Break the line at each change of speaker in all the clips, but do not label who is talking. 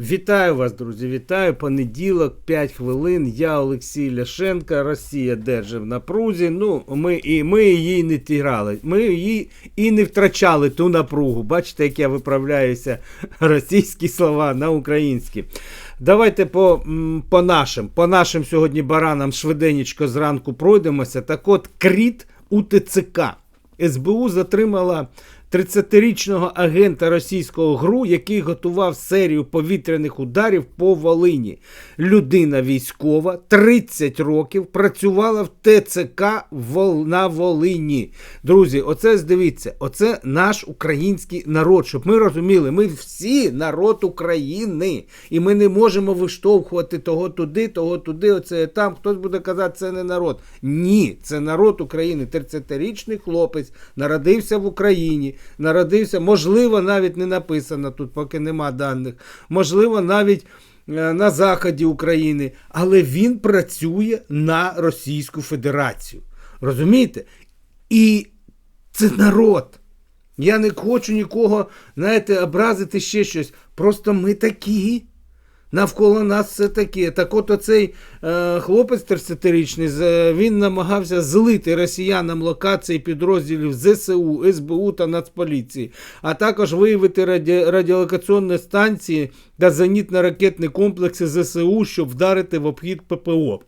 Вітаю вас, друзі! Вітаю! Понеділок, 5 хвилин. Я Олексій Ляшенко. Росія держить в напрузі. Ну, ми і ми її не тірали. Ми її і не втрачали ту напругу. Бачите, як я виправляюся російські слова на українські. Давайте по, по нашим. По нашим сьогодні баранам швиденечко зранку пройдемося. Так от, кріт у ТЦК. СБУ затримала 30-річного агента російського ГРУ, який готував серію повітряних ударів по Волині. Людина військова, 30 років, працювала в ТЦК на Волині. Друзі, оце дивіться, оце наш український народ. Щоб ми розуміли, ми всі народ України. І ми не можемо виштовхувати того туди, того туди, оце там. Хтось буде казати, це не народ. Ні, це народ України. 30-річний хлопець народився в Україні, народився, можливо, навіть не написано тут, поки нема даних. Можливо, навіть е, на заході України, але він працює на Російську Федерацію. Розумієте? І це народ. Я не хочу нікого, знаєте, образити ще щось. Просто ми такі. Навколо нас все таке. Так от оцей е, хлопець 30-річний, він намагався злити росіянам локації підрозділів ЗСУ, СБУ та Нацполіції, а також виявити раді, радіолокаційні станції та зенітно-ракетні комплекси ЗСУ, щоб вдарити в обхід ППО.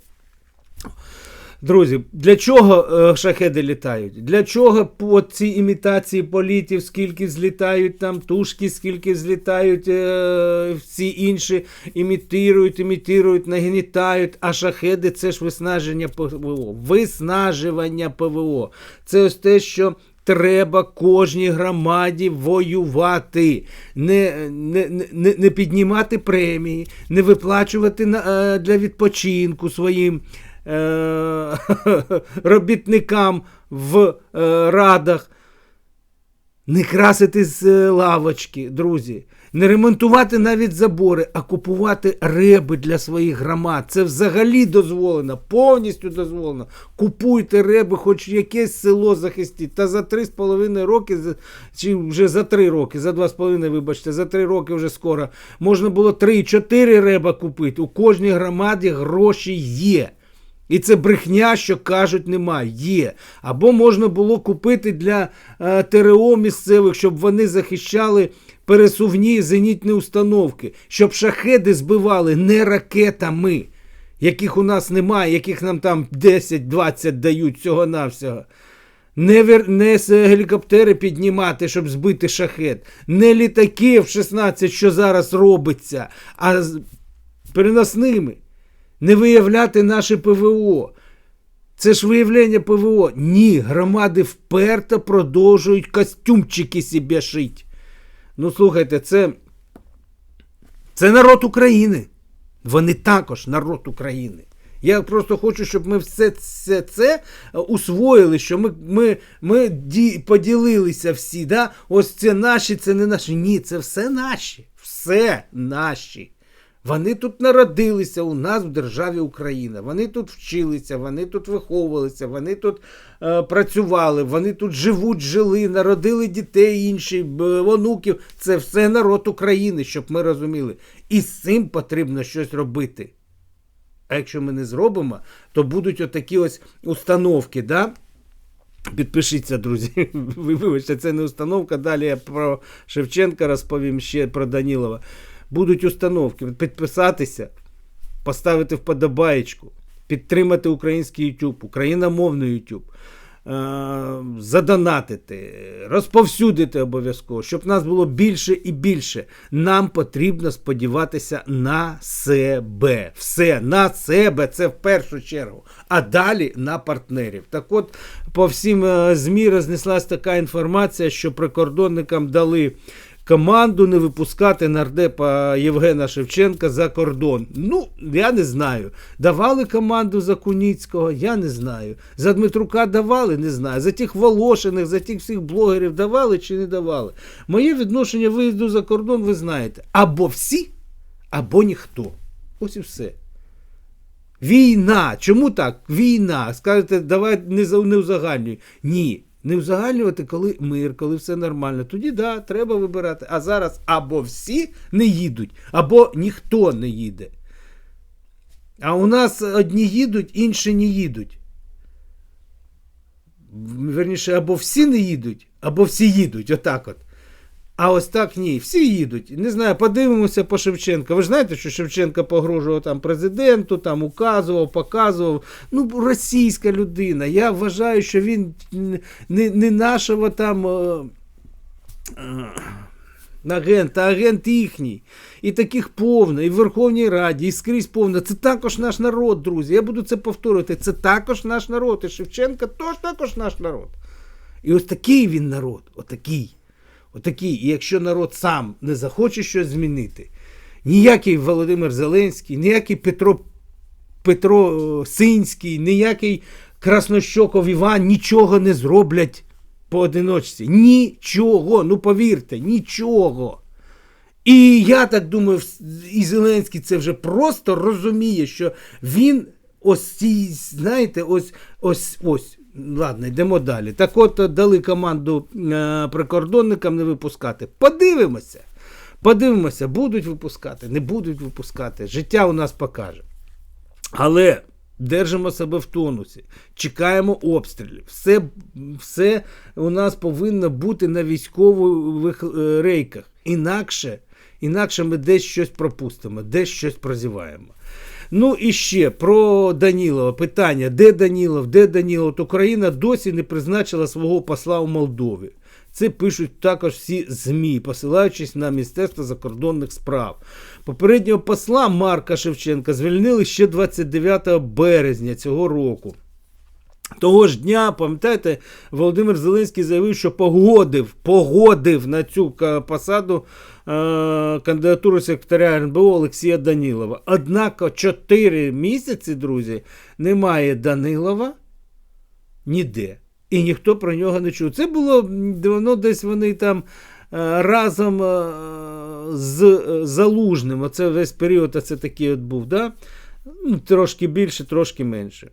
Друзі, для чого е, шахеди літають? Для чого по ці імітації політів, скільки злітають там тушки, скільки злітають е, всі інші, імітують, імітують, нагнітають, а шахеди це ж виснаження ПВО. Виснажування ПВО. Це ось те, що. Треба кожній громаді воювати, не, не, не, не піднімати премії, не виплачувати на, е, для відпочинку своїм е, робітникам в е, радах, не красити з е, лавочки, друзі, не ремонтувати навіть забори, а купувати реби для своїх громад. Це взагалі дозволено, повністю дозволено. Купуйте реби, хоч якесь село захистіть. Та за 3,5 роки, чи вже за 3 роки, за 2,5, вибачте, за 3 роки вже скоро, можна було 3-4 реба купити. У кожній громаді гроші є. І це брехня, що кажуть, немає. Є. Або можна було купити для е, ТРО місцевих, щоб вони захищали пересувні зенітні установки, щоб шахеди збивали не ракетами, яких у нас немає, яких нам там 10-20 дають всього-навсього. Не, вер... не гелікоптери піднімати, щоб збити шахет, не літаки в 16, що зараз робиться, а з переносними не виявляти наше ПВО. Це ж виявлення ПВО. Ні, громади вперто продовжують костюмчики собі шить. Ну, слухайте, це, це народ України. Вони також народ України. Я просто хочу, щоб ми все це, це е, усвоїли, що ми, ми, ми ді, поділилися всі. Да? Ось це наші, це не наші. Ні, це все наші. Все наші. Вони тут народилися у нас в державі Україна. Вони тут вчилися, вони тут виховувалися, вони тут е, працювали, вони тут живуть, жили, народили дітей інші, онуків. Це все народ України, щоб ми розуміли. І з цим потрібно щось робити. А якщо ми не зробимо, то будуть отакі ось установки, да? Підпишіться, друзі. Вибачте, це не установка. Далі я про Шевченка розповім ще про Данілова. Будуть установки. Підписатися, поставити вподобаєчку, підтримати український YouTube, україномовний YouTube, е, задонатити, розповсюдити обов'язково, щоб нас було більше і більше. Нам потрібно сподіватися на себе. Все на себе, це в першу чергу. А далі на партнерів. Так от, по всім е, ЗМІ рознеслась така інформація, що прикордонникам дали команду не випускати нардепа Євгена Шевченка за кордон. Ну, я не знаю. Давали команду за Куніцького, я не знаю. За Дмитрука давали, не знаю. За тих Волошиних, за тих всіх блогерів давали чи не давали. Моє відношення виїзду за кордон, ви знаєте. Або всі, або ніхто. Ось і все. Війна. Чому так? Війна. Скажете, давай не, за- не узагальнюй. Ні. Не узагальнювати, коли мир, коли все нормально. Тоді да, треба вибирати. А зараз або всі не їдуть, або ніхто не їде. А у нас одні їдуть, інші не їдуть. Верніше, або всі не їдуть, або всі їдуть. Отак от. А ось так ні, всі їдуть. Не знаю, подивимося по Шевченка. Ви ж знаєте, що Шевченка погрожував там президенту, там указував, показував. Ну, російська людина. Я вважаю, що він не, не нашого там. е, е, Агент, а агент їхній. І таких повно, і в Верховній Раді, і скрізь повно. Це також наш народ, друзі. Я буду це повторювати. Це також наш народ. І Шевченка теж також наш народ. І ось такий він народ, отакий. Отакий. І якщо народ сам не захоче щось змінити, ніякий Володимир Зеленський, ніякий Петро, Петро е, Синський, ніякий Краснощоков Іван нічого не зроблять поодиночці. Нічого. Ну повірте, нічого. І я так думаю, і Зеленський це вже просто розуміє, що він ось цій, знаєте, ось ось ось. Ладно, йдемо далі. Так от е, дали команду е, прикордонникам не випускати. Подивимося. Подивимося, будуть випускати, не будуть випускати. Життя у нас покаже. Але держимо себе в тонусі, чекаємо обстрілів. Все, все у нас повинно бути на військових е, рейках. Інакше, інакше ми десь щось пропустимо, десь щось прозіваємо. Ну і ще про Данілова. Питання: де Данілов? Де Данілов? От Україна досі не призначила свого посла у Молдові. Це пишуть також всі ЗМІ, посилаючись на Міністерство закордонних справ. Попереднього посла Марка Шевченка звільнили ще 29 березня цього року. Того ж дня, пам'ятаєте, Володимир Зеленський заявив, що погодив, погодив на цю посаду кандидатуру секретаря РНБО Олексія Данілова. Однак 4 місяці, друзі, немає Данилова ніде. І ніхто про нього не чув. Це було воно десь вони там е, разом е, з е, Залужним. Оце весь період оце такий от був. Да? Ну, трошки більше, трошки менше.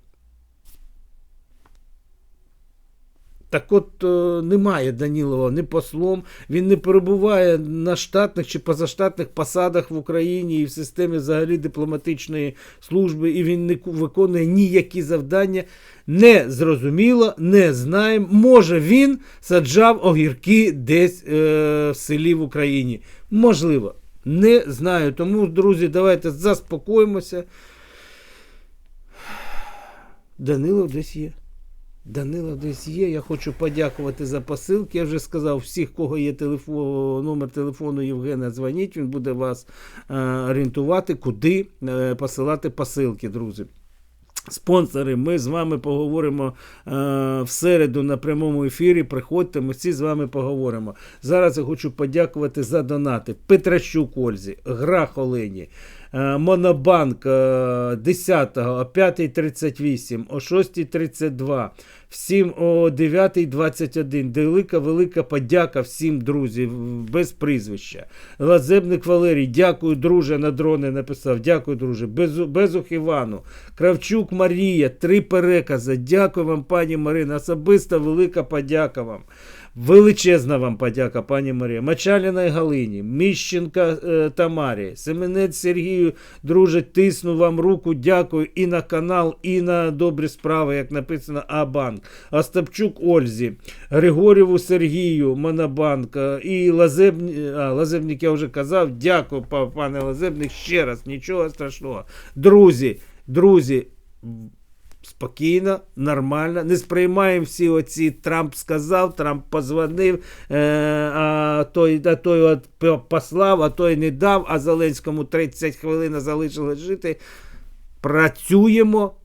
Так от е, немає Данілова ні послом, він не перебуває на штатних чи позаштатних посадах в Україні і в системі взагалі дипломатичної служби, і він не виконує ніякі завдання. Не зрозуміло, не знаємо. Може, він саджав огірки десь е, в селі в Україні. Можливо, не знаю. Тому, друзі, давайте заспокоїмося. Данилов десь є. Данило десь є. Я хочу подякувати за посилки. Я вже сказав, всіх, кого є телефон, номер телефону Євгена, дзвоніть, він буде вас е, орієнтувати, куди е, посилати посилки, друзі. Спонсори, ми з вами поговоримо е, в середу на прямому ефірі. Приходьте, ми всі з вами поговоримо. Зараз я хочу подякувати за донати. Петращук Ользі, Грах Олені, Монобанк е, 10 о 5.38, о 6.32, всім о 9.21. Велика, велика подяка всім, друзі, без прізвища. Лазебник Валерій, дякую, друже, на дрони написав. Дякую, друже. Безу- Безух Івану, Кравчук Марія, три перекази. Дякую вам, пані Марина. Особиста велика подяка вам. Величезна вам подяка, пані Марія. Мачаліна і Галині, Міщенка е, Тамарі, Семенець Сергію, друже, тисну вам руку, дякую і на канал, і на добрі справи, як написано Абанк. Остапчук Ользі, Григорєву Сергію, Монобанк, е, і Лазебні, а, Лазебник я вже казав. Дякую, пане Лазебник, ще раз, нічого страшного. Друзі, друзі, спокійно, нормально. Не сприймаємо всі оці Трамп сказав, Трамп позвонив, е, а той, а той от послав, а той не дав, а Зеленському 30 хвилин залишилось жити. Працюємо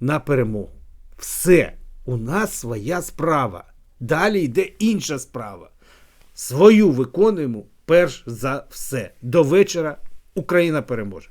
на перемогу. Все. У нас своя справа. Далі йде інша справа. Свою виконуємо перш за все. До вечора Україна переможе.